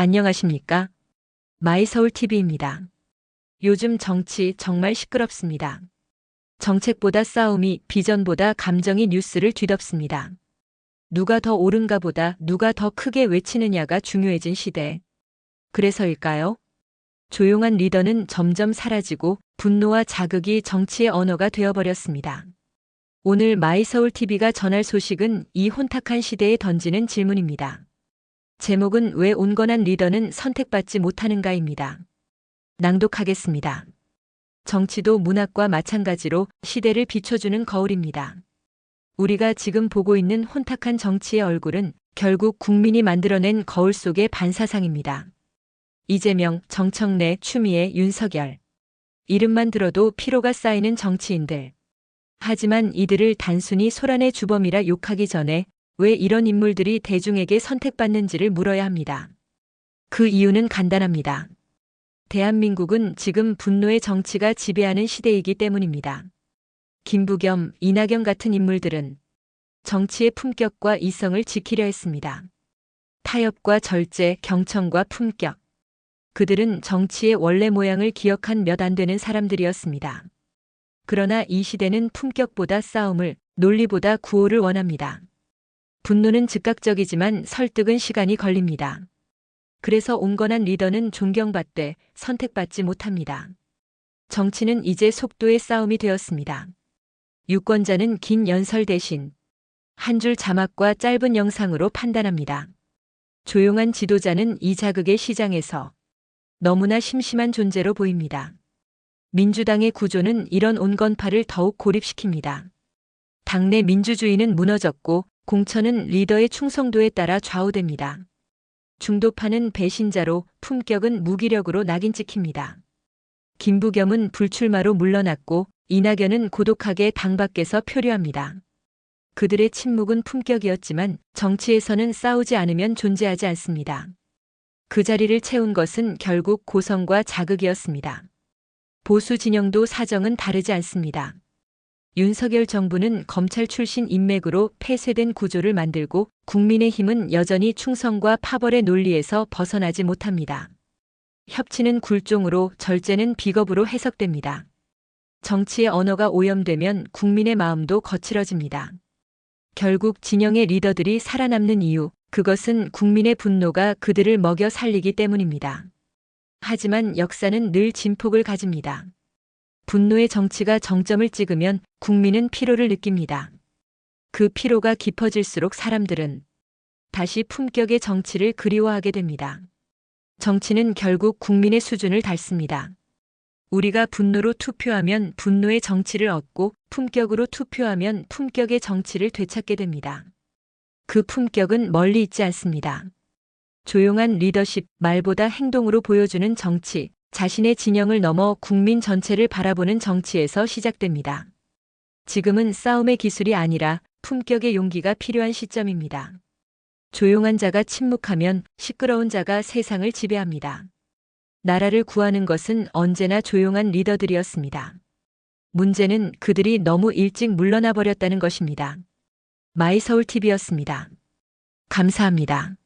안녕하십니까? 마이서울TV입니다. 요즘 정치 정말 시끄럽습니다. 정책보다 싸움이 비전보다 감정이 뉴스를 뒤덮습니다. 누가 더 옳은가 보다 누가 더 크게 외치느냐가 중요해진 시대. 그래서일까요? 조용한 리더는 점점 사라지고 분노와 자극이 정치의 언어가 되어버렸습니다. 오늘 마이서울TV가 전할 소식은 이 혼탁한 시대에 던지는 질문입니다. 제목은 왜 온건한 리더는 선택받지 못하는가입니다. 낭독하겠습니다. 정치도 문학과 마찬가지로 시대를 비춰주는 거울입니다. 우리가 지금 보고 있는 혼탁한 정치의 얼굴은 결국 국민이 만들어낸 거울 속의 반사상입니다. 이재명, 정청래, 추미애, 윤석열. 이름만 들어도 피로가 쌓이는 정치인들. 하지만 이들을 단순히 소란의 주범이라 욕하기 전에 왜 이런 인물들이 대중에게 선택받는지를 물어야 합니다. 그 이유는 간단합니다. 대한민국은 지금 분노의 정치가 지배하는 시대이기 때문입니다. 김부겸, 이낙연 같은 인물들은 정치의 품격과 이성을 지키려 했습니다. 타협과 절제, 경청과 품격. 그들은 정치의 원래 모양을 기억한 몇 안 되는 사람들이었습니다. 그러나 이 시대는 품격보다 싸움을, 논리보다 구호를 원합니다. 분노는 즉각적이지만 설득은 시간이 걸립니다. 그래서 온건한 리더는 존경받되 선택받지 못합니다. 정치는 이제 속도의 싸움이 되었습니다. 유권자는 긴 연설 대신 한 줄 자막과 짧은 영상으로 판단합니다. 조용한 지도자는 이 자극의 시장에서 너무나 심심한 존재로 보입니다. 민주당의 구조는 이런 온건파를 더욱 고립시킵니다. 당내 민주주의는 무너졌고 공천은 리더의 충성도에 따라 좌우됩니다. 중도파는 배신자로 품격은 무기력으로 낙인 찍힙니다. 김부겸은 불출마로 물러났고 이낙연은 고독하게 당 밖에서 표류합니다. 그들의 침묵은 품격이었지만 정치에서는 싸우지 않으면 존재하지 않습니다. 그 자리를 채운 것은 결국 고성과 자극이었습니다. 보수 진영도 사정은 다르지 않습니다. 윤석열 정부는 검찰 출신 인맥으로 폐쇄된 구조를 만들고 국민의힘은 여전히 충성과 파벌의 논리에서 벗어나지 못합니다. 협치는 굴종으로 절제는 비겁으로 해석됩니다. 정치의 언어가 오염되면 국민의 마음도 거칠어집니다. 결국 진영의 리더들이 살아남는 이유, 그것은 국민의 분노가 그들을 먹여 살리기 때문입니다. 하지만 역사는 늘 진폭을 가집니다. 분노의 정치가 정점을 찍으면 국민은 피로를 느낍니다. 그 피로가 깊어질수록 사람들은 다시 품격의 정치를 그리워하게 됩니다. 정치는 결국 국민의 수준을 닳습니다. 우리가 분노로 투표하면 분노의 정치를 얻고 품격으로 투표하면 품격의 정치를 되찾게 됩니다. 그 품격은 멀리 있지 않습니다. 조용한 리더십, 말보다 행동으로 보여주는 정치, 자신의 진영을 넘어 국민 전체를 바라보는 정치에서 시작됩니다. 지금은 싸움의 기술이 아니라 품격의 용기가 필요한 시점입니다. 조용한 자가 침묵하면 시끄러운 자가 세상을 지배합니다. 나라를 구하는 것은 언제나 조용한 리더들이었습니다. 문제는 그들이 너무 일찍 물러나 버렸다는 것입니다. 마이서울TV였습니다. 감사합니다.